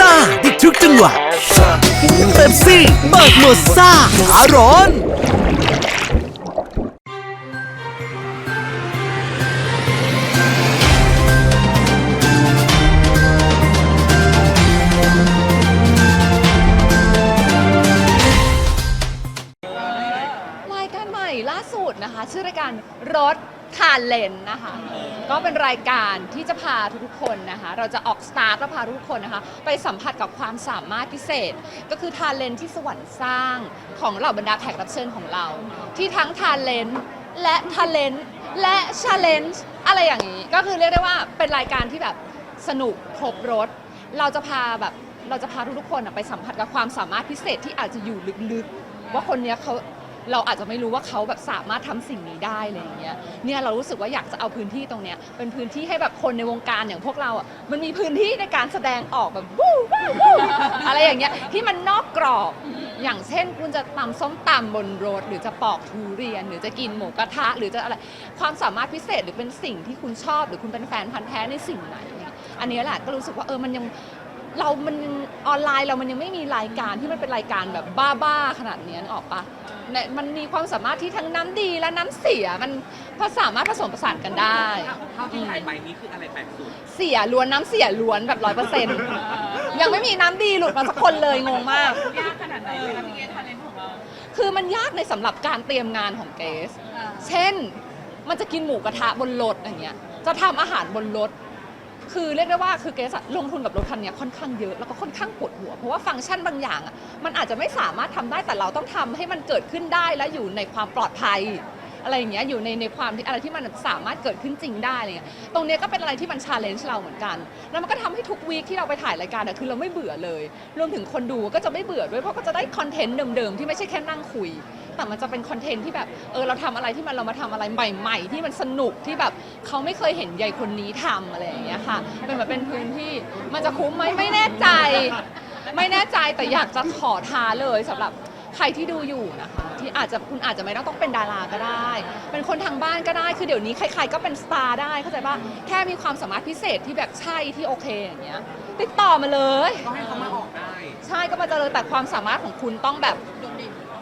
ซ่าอีกทุกจังหวะเต็มซี่เปิดโหมดซ่าขาร้อนรายการใหม่ล่าสุดนะคะ ชื่อรายการรถ ทานเลนนะคะ ก็เป็นรายการที่จะพาทุกๆคนนะคะ เราจะออกสตาร์ทแล้วพาทุกคนนะคะ ไปสัมผัสกับความสามารถพิเศษ ก็คือทาเลนที่สวรรค์สร้างของเหล่าบรรดาแขกรับเชิญของเรา ที่ทั้งทาเลนและทาเลนและชาเลนจ์อะไรอย่างนี้ ก็คือเรียกได้ว่าเป็นรายการที่แบบสนุกครบรถ เราจะพาแบบเราจะพาทุกๆคนอะไปสัมผัสกับความสามารถพิเศษที่อาจจะอยู่ลึกๆ ว่าคนเนี้ยเขา เราอาจจะไม่รู้ว่าเขาแบบสามารถทำสิ่งนี้ได้อะไรอย่างเงี้ยเนี่ยเรารู้สึกว่าอยากจะเอาพื้นที่ตรงเนี้ยเป็นพื้นที่ให้แบบคนในวงการอย่างพวกเราอะมันมีพื้นที่ในการแสดงออกแบบวู้วู้วู้อะไรอย่างเงี้ยที่มันนอกกรอบอย่างเช่น คุณจะตำส้มตำบนรถหรือจะปอกทุเรียน หรือจะกินหมูกระทะ หรือจะอะไรความสามารถพิเศษหรือเป็นสิ่งที่คุณชอบ หรือคุณเป็นแฟนพันธ์แท้ในสิ่งไหนเนี่ยอันนี้แหละก็รู้สึกว่าเออมันยัง เรามันออนไลน์เรามันยังไม่มีรายการที่มันเป็นรายการแบบบ้าๆขนาดเนี้ยนึกออกปะเนี่ยมันมีความสามารถที่ทั้งน้ำดีและน้ำเสียมันพอสามารถผสมผสานกันได้ เท่าที่ถ่ายไปนี่คืออะไรแปลกสุด เสียล้วนน้ำเสียล้วนแบบร้อยเปอร์เซ็นต์ยังไม่มีน้ำดีหลุดมาสักคนเลยงงมาก ยากขนาดไหนเลยนะพี่เกทาเลนของเราคือมันยากในสำหรับการเตรียมงานของเกส เช่น มันจะกินหมูกระทะบนรถอย่างเงี้ย จะทำอาหารบนรถ คือเรียกได้ว่าคือเกสลงทุนกับรถคันนี้ค่อนข้างเยอะแล้วก็ค่อนข้างปวดหัว เพราะว่าฟังก์ชันบางอย่างอะมันอาจจะไม่สามารถทำได้แต่เราต้องทำให้มันเกิดขึ้นได้และอยู่ในความปลอดภัยอะไรอย่างเงี้ยอยู่ในในความที่อะไรที่มันสามารถเกิดขึ้นจริงได้อะไรเงี้ยตรงเนี้ยก็เป็นอะไรที่มันชาเลนจ์เราเหมือนกัน แล้วมันก็ทำให้ทุกวีคที่เราไปถ่ายรายการอะคือเราไม่เบื่อเลย รวมถึงคนดูก็จะไม่เบื่อด้วยเพราะก็จะได้คอนเทนต์เดิมๆที่ไม่ใช่แค่นั่งคุย แต่มันจะเป็นคอนเทนต์ที่แบบเออเราทำอะไรที่มันเรามาทำอะไรใหม่ ๆ ที่มันสนุกที่แบบเขาไม่เคยเห็นยายคนนี้ทำอะไรอย่างเงี้ยค่ะ เป็นแบบเป็นพื้นที่มันจะคุ้มไหมไม่แน่ใจ ไม่แน่ใจแต่อยากจะขอท้าเลยสำหรับใครที่ดูอยู่นะคะ ที่อาจจะคุณอาจจะไม่ต้องต้องเป็นดาราก็ได้ เป็นคนทางบ้านก็ได้คือเดี๋ยวนี้ใครๆก็เป็นสตาร์ได้เข้าใจป่ะแค่มีความสามารถพิเศษที่แบบใช่ที่โอเคอย่างเงี้ยติดต่อมาเลย ก็ให้เขามาออกได้ ใช่ก็มาเจอแต่ความสามารถของคุณต้องแบบ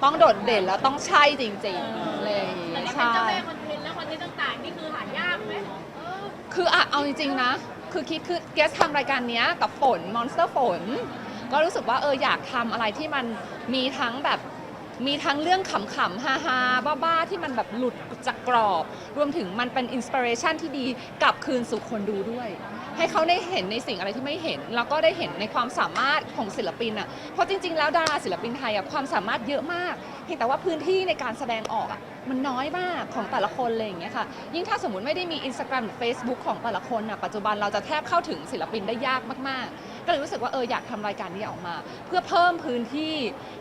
ต้องโดดเด่นแล้วต้องใช่จริงๆเลยใช่ เจ้าแม่คอนเทนต์และคอนเทนต์ต่างๆ นี่คือหายากไหมเออคืออะเอาจริงๆนะ คือคิดคือเกสทำรายการเนี้ยกับฝนมอนสเตอร์ฝน ก็รู้สึกว่าเอออยากทำอะไรที่มันมีทั้งแบบมีทั้งเรื่องขำๆฮาๆบ้าๆที่มันแบบหลุดจากกรอบ รวมถึงมันเป็นอินสปิเรชันที่ดีกลับคืนสู่คนดูด้วย ให้เขาได้เห็นในสิ่งอะไรที่ไม่เห็น แล้วก็ได้เห็นในความสามารถของศิลปินอะเพราะจริง ๆ แล้วดาราศิลปินไทยอะความสามารถเยอะมากเพียงแต่ว่าพื้นที่ในการแสดงออกอะมันน้อยมากของแต่ละคนเลยอย่างเงี้ยค่ะ ยิ่งถ้าสมมติไม่ได้มี Instagram หรือ Facebook ของแต่ละคนอะปัจจุบันเราจะแทบเข้าถึงศิลปินได้ยากมากๆ ก็เลยรู้สึกว่าเอออยากทำรายการนี้ออกมา เพื่อเพิ่มพื้นที่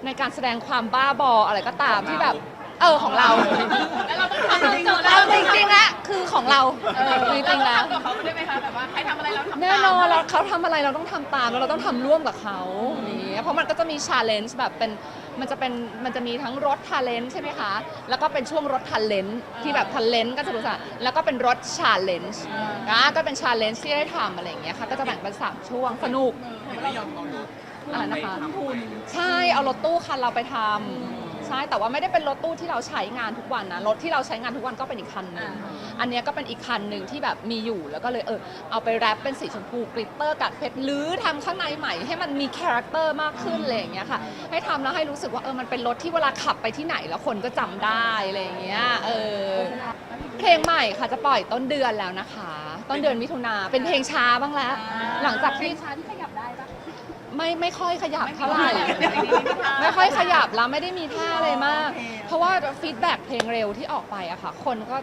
ในการแสดงความบ้าบออะไรก็ตามที่แบบ เออของเรา แล้วเราต้องทำจริงๆเอาจริงๆแล้วคือของเราจริงๆแล้วทำกับเขาได้ไหมคะแบบว่าใครทำอะไรเราทำตามแน่นอนเราเขาทำอะไรเราต้องทำตามแล้วเราต้องทำร่วมกับเขาอย่างเงี้ยเพราะมันก็จะมีชาเลนจ์แบบเป็นมันจะเป็นมันจะมีทั้งรถทาเลน t ใช่ไหมคะ แล้วก็เป็นช่วงรถทาเลน t ที่แบบทาเลน t ก็จะรู้สึกแล้วก็เป็นรถชาเลนจ์นะก็เป็นชาเลนจ์ที่ได้ทำอะไรอย่างเงี้ยค่ะก็จะแบ่งเป็นสามช่วงสนุก ไม่ยอมเอารถอะไรนะคะทำทุนใช่เอารถตู้คันเราไปทำ ใช่แต่ว่าไม่ได้เป็นรถตู้ที่เราใช้งานทุกวันนะรถที่เราใช้งานทุกวันก็เป็นอีกคันหนึงอันเนี้ยก็เป็นอีกคันหนึ่งที่แบบมีอยู่แล้วก็เลยเออเอาไปแรปเป็นสีชมพูกลิตเตอร์กัดเพชรหรือทำข้างในใหม่ให้มันมีคาแรคเตอร์มากขึ้นอะไรอย่างเงี้ยค่ะให้ทำแล้วให้รู้สึกว่าเออมันเป็นรถที่เวลาขับไปที่ไหนแล้วคนก็จำได้อะไรอย่างเงี้ยเออเพลงใหม่ค่ะจะปล่อยต้นเดือนแล้วนะคะ ต้นเดือนมิถุนาเป็นเพลงช้าบ้างแล้ว หลังจากที่ ช้าที่ขยับได้ปะ ไม่ไม่ค่อยขยับเท่าไหร่ไม่ค่อยขยับแล้วไม่ได้มีท่าอะไรมาก เพราะว่าฟีดแบ็กเพลงเร็วที่ออกไปอะค่ะ คนก็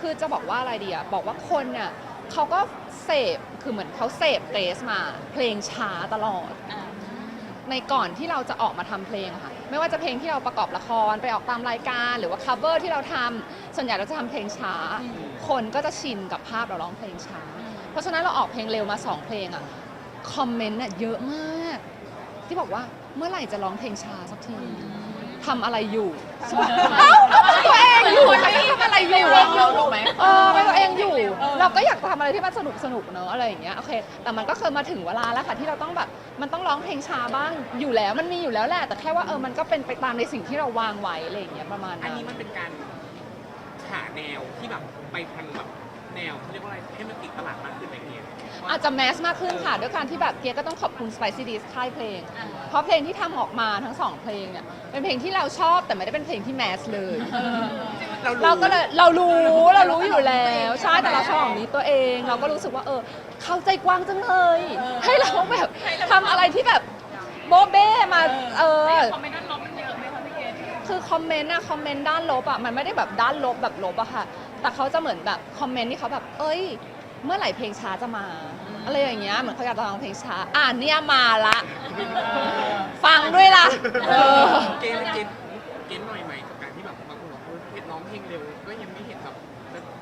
คือจะบอกว่าอะไรดีอะบอกว่าคนเนี่ยเขาก็เสพคือเหมือนเขาเสพเตสมา เพลงช้าตลอด ในก่อนที่เราจะออกมาทำเพลงอะค่ะ ไม่ว่าจะเพลงที่เราประกอบละครไปออกตามรายการ หรือว่า cover ที่เราทำส่วนใหญ่เราจะทำเพลงช้า คนก็จะชินกับภาพเราร้องเพลงช้า เพราะฉะนั้นเราออกเพลงเร็วมาสองเพลงอะ คอมเมนต์น่ะเยอะมาก ที่บอกว่าเมื่อไหร่จะร้องเพลงช้าสักทีทำอะไรอยู่เอ้าตัวเองอยู่ใครจะทำอะไรอยู่อะถูกไหม เออเป็นตัวเองอยู่ เราก็อยากทำอะไรที่มันสนุกสนุกเนอะอะไรอย่างเงี้ยโอเค แต่มันก็เคยมาถึงเวลาแล้วค่ะที่เราต้องแบบมันต้องร้องเพลงช้าบ้างอยู่แล้วมันมีอยู่แล้วแหละแต่แค่ว่าเออมันก็เป็นไปตามในสิ่งที่เราวางไว้อะไรอย่างเงี้ยประมาณอันนั้นนี้มันเป็นการหาแนวที่แบบไปทางแบบแนวเขาเรียกว่าอะไรให้มันติดตลาดมากขึ้นไหมเนี่ย อาจจะแมสมากขึ้นค่ะ ด้วยการที่แบบเกียร์ก็ต้องขอบคุณ Spicy d i s ค่ายเพลง เพราะเพลงที่ทำออกมาทั้งสองเพลงเนี่ยเป็นเพลงที่เราชอบแต่ไม่ได้เป็นเพลงที่แมสเลย เราก็เลยเรารู้เรารู้อยู่แล้วใช่แต่เราชอบของนี้ตัวเอง เราก็รู้สึกว่าเออ เข้าใจกว้างจังเลย ให้เราแบบทำอะไรที่แบบโบะเบ้มาเออ คอมเมนต์ด้านลบมันเยอะไหมคะพี่เกดคือคอมเมนต์อะคอมเมนต์ด้านลบอะมันไม่ได้แบบด้านลบแบบลบอะค่ะ แต่เขาจะเหมือนแบบคอมเมนต์ที่เขาแบบ เอ้ย เมื่อไหร่เพลงช้าจะมา อะไรอย่างเงี้ยเหมือนเขาอยากจะฟังเพลงช้า อ่านเนี่ยมาละ ฟังด้วยล่ะเออเกณฑ์เกณฑ์เกณฑ์หน่อยไหมกับการที่แบบบางคนบอกว่าเห็นร้องเพลงเร็วก็ยังไม่เห็นแบบ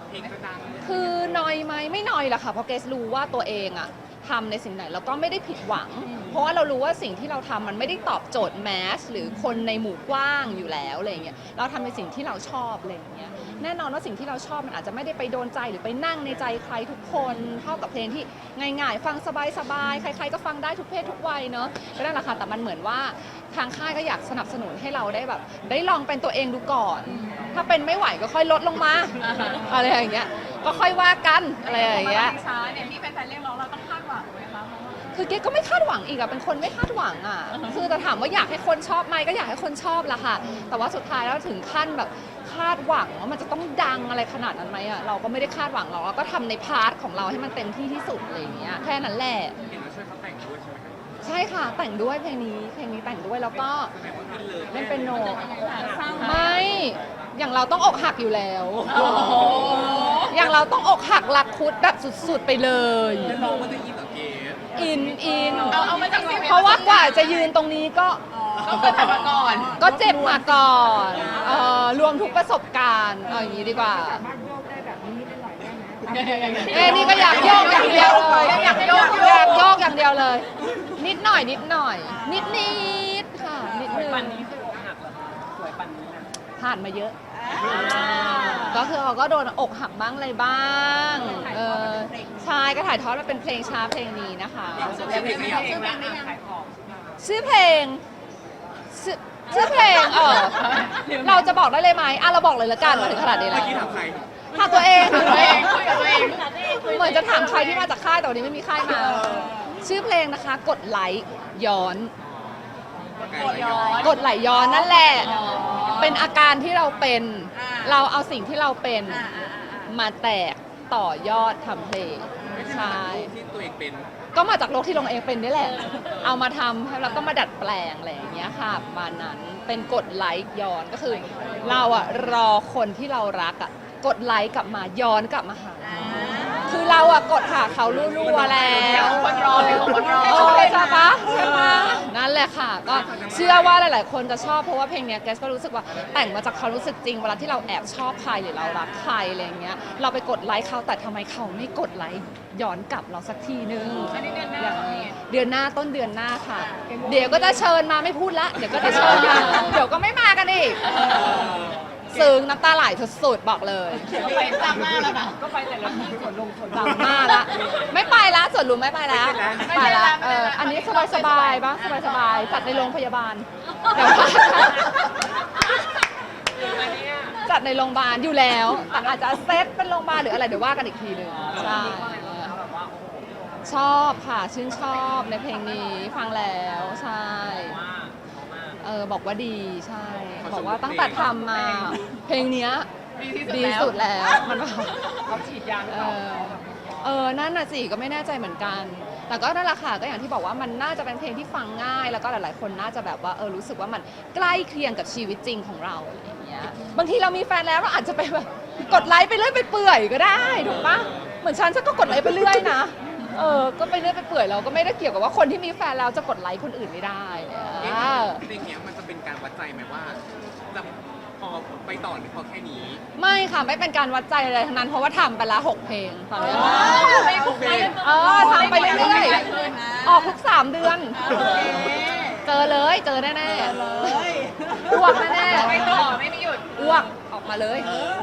เพลงจะดัง คือน้อยไหมไม่น้อยหรอกค่ะเพราะเกสรู้ว่าตัวเองอะ ทำในสิ่งไหนแล้วก็ไม่ได้ผิดหวัง เพราะว่าเรารู้ว่าสิ่งที่เราทำมันไม่ได้ตอบโจทย์แมสหรือคนในหมู่กว้างอยู่แล้วอะไรอย่างเงี้ยเราทำในสิ่งที่เราชอบอะไรอย่างเงี้ยแน่นอนว่าสิ่งที่เราชอบมันอาจจะไม่ได้ไปโดนใจหรือไปนั่งในใจใครทุกคนเท่ากับเพลงที่ง่ายๆ ฟังสบายๆใคร ๆ ก็ฟังได้ทุกเพศทุกวัยเนอะก็นั่นแหละค่ะแต่มันเหมือนว่าทางค่ายก็อยากสนับสนุนให้เราได้แบบ ได้ลองเป็นตัวเองดูก่อน ถ้าเป็นไม่ไหวก็ค่อยลดลงมา อะไรอย่างเงี้ย ก็ค่อยว่ากันอะไรอย่างเงี้ยพช้าเนี่ยที่แฟนๆเรียกร้องเราต้องคาดหวังไหมคะเพราะว่าคือเกดก็ไม่คาดหวังอีกอะเป็นคนไม่คาดหวังอะคือแต่ถามว่าอยากให้คนชอบไหมก็อยากให้คนชอบละค่ะ แต่ว่าสุดท้ายแล้วถึงขั้นแบบคาดหวังว่ามันจะต้องดังอะไรขนาดนั้นไหมอะเราก็ไม่ได้คาดหวังหรอกเราก็ทำในพาร์ทของเราให้มันเต็มที่ที่สุดอะไรอย่างเงี้ยแค่นั้นแหละเห็นว่าช่วยเขาแต่งด้วยใช่ไหมครับใช่ค่ะแต่งด้วยเพลงนี้เพลงนี้แต่งด้วยแล้วก็แสดงว่าเป็นเลยเล่นเป็นโนเศร้าไม่ อย่างเราต้องอกหักอยู่แล้วอ ย่างเราต้องอกหักรักคุดแบบสุดๆไปเลย แล้วน้องมันจะอินเหรอเกดอินอินเอาเอามาจากซีเพราะว่ากว่าจะยืนตรงนี้ก็ก็เคยผ่านมาก่อน ก็เจ็บมาก่อนเอ่อรวมทุกประสบการณ์เอาอย่างนี้ดีกว่าเอ้นี่ก็อยากโยกอย่างเดียวเลยอยากโยกอยากโยกอย่างเดียวเลย นิดหน่อยนิดหน่อย นิดนิดค่ะนิดนึงผ่านมาเยอะ ก็คือเราก็โดนอกหักบ้างอะไรบ้างเออใช่ก็ถ่ายทอดมาเป็นเพลงช้าเพลงนี้นะคะแล้วเพลงนี้ชื่อเพลงได้ยังชื่อเพลงชื่อชื่อเพลงเออเราจะบอกได้เลยไหมอะเราบอกเลยละกันมาถึงขนาดนี้เมื่แล้อวกี้ถามใคร ถามตัวเองถามตัวเองคุยกับตัวเอง เหมือนจะถามใครที่มาจากค่ายแต่วันนี้ไม่มีค่ายมา ชื่อเพลงนะคะ กดไลค์ย้อน กดย้อนกดไหลย้อนนั่นแหละ เป็นอาการที่เราเป็นเราเอาสิ่งที่เราเป็นอ่าอ่าอ่า มาแตกต่อยอดทำเพลงไม่ใช่ใช่ที่ตัวเองเป็นก็มาจากโลกที่ลงเองเป็นนี่แหละ เอามาทำแล้วก็มาดัดแปลงอะไรอย่างเงี้ยค่ะประมาณนั้นเป็นกดไลค์ย้อนก็คือ เราอะรอคนที่เรารักอะกดไลค์กลับมาย้อนกลับมาหาคือ เราอะกดหาเขารัวๆแล้วคนรอเป็นคนรอโอ้ยใช่ปะใช่ปะนั่นแหละค่ะ ก็เชื่อว่าหลาย ๆ คนจะชอบเพราะว่าเพลงเนี้ยแกสก็รู้สึกว่าแต่งมาจากความรู้สึกจริงเวลาที่เราแอบชอบใครหรือเรารักใครอะไรอย่างเงี้ย เราไปกดไลค์เขาแต่ทำไมเขาไม่กดไลค์ย้อนกลับเราสักทีนึงอันนี้เดือนหน้าอย่างนี้เดือนหน้าต้นเดือนหน้าค่ะ เดี๋ยวก็จะเชิญมาไม่พูดละ เดี๋ยวก็จะเชิญมาเดี๋ยวก็ไม่มากันอีก ซึ้งน้ำตาไหลสุดๆบอกเลยก็ไปตามหน้าแล้วนะก็ไปแต่ละที่สวนลงสวนดังมากละไม่ไปละส่วนลุมไม่ไปละไม่ไปไปละละไม่ไปละเอออันนี้สบายสบายๆปะสบายสบายๆจัดในโรงพยาบาลเดี๋ยวจัดในโรงพยาบาลอยู่แล้วแต่อาจจะเซตเป็นโรงพยาบาลหรืออะไรเดี๋ยวว่ากันอีกทีหนึ่งใช่ชอบค่ะชื่นชอบในเพลงนี้ฟังแล้วใช่เออบอกว่าดีใช่ บอกว่าตั้งแต่ทำมา เพลงเนี้ยดีสุดแล้วมันแบบเขาฉีดยาหรือเอเปล่าอเออนั่นน่ะสิก็ไม่แน่ใจเหมือนกัน แต่ก็นั่นแหละค่ะก็อย่างที่บอกว่ามันน่าจะเป็นเพลงที่ฟังง่าย แล้วก็หลาย ๆ คนน่าจะแบบว่าเออรู้สึกว่ามันใกล้เคียงกับชีวิตจริงของเราอะไรอย่างเงี้ยบางทีเรามีแฟนแล้วเราอาจจะไปแบบกดไลค์ไปเรื่อยไปเปื่อยก็ได้ถูกปะเหมือนฉันฉันก็กดไลค์ไปเรื่อยนะเออก็ไปเรื่อยไปเปื่อยเราก็ไม่ได้เกี่ยวกับว่าคนที่มีแฟนแล้วจะกดไลค์คนอื่นไม่ได้ เอ๊ะอ่าในเนี้ยมันจะเป็นการวัดใจไหมว่าจะพอไปต่อหรือพอแค่นี้ไม่ค่ะไม่เป็นการวัดใจอะไรทั้งนั้นเพราะว่าทำไปละหกเพลงตอนนี้ไม่ถูกใจเออทำไปเรื่อยๆออกทุกสามเดือน เจอเลยเจอแน่ๆเลยอ้วกแน่ๆไม่ต่อไม่มีหยุดอ้วกออกมาเลย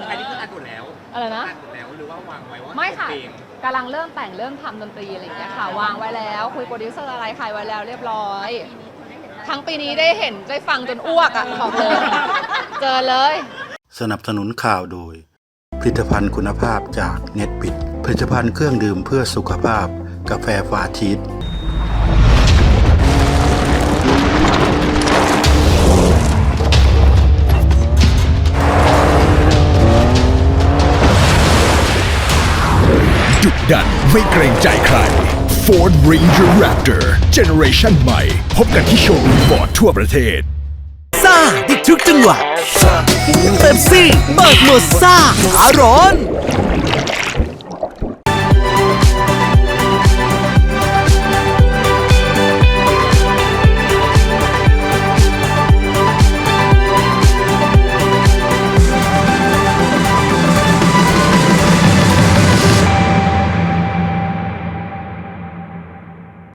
อันนี้คืออัดหมดแล้วอะไรนะอัดหมดแล้วหรือว่าวางไว้ว่าไม่ค่ะเพลงกำลังเริ่มแต่งเริ่มทำดนตรีอะไรอย่างเงี้ยค่ะ วางไว้แล้ว คุยโปรดิวเซอร์อะไรใครไว้แล้วเรียบร้อย ทั้งปีนี้ได้เห็นได้ฟังจนอ้วกอะบอกเลยเจอเลย สนับสนุนข่าวโดย ผลิตภัณฑ์คุณภาพจากเน็ตบิด ผลิตภัณฑ์เครื่องดื่มเพื่อสุขภาพ กาแฟฟาชีสดุดันไม่เกรงใจใคร Ford Ranger Raptor เจเนอเรชันใหม่ พบกันที่โชว์รูมฟอร์ดทั่วประเทศซ่าดิทุกจังหวะเต็มซี่เบิกหมดซ่าขาร้อน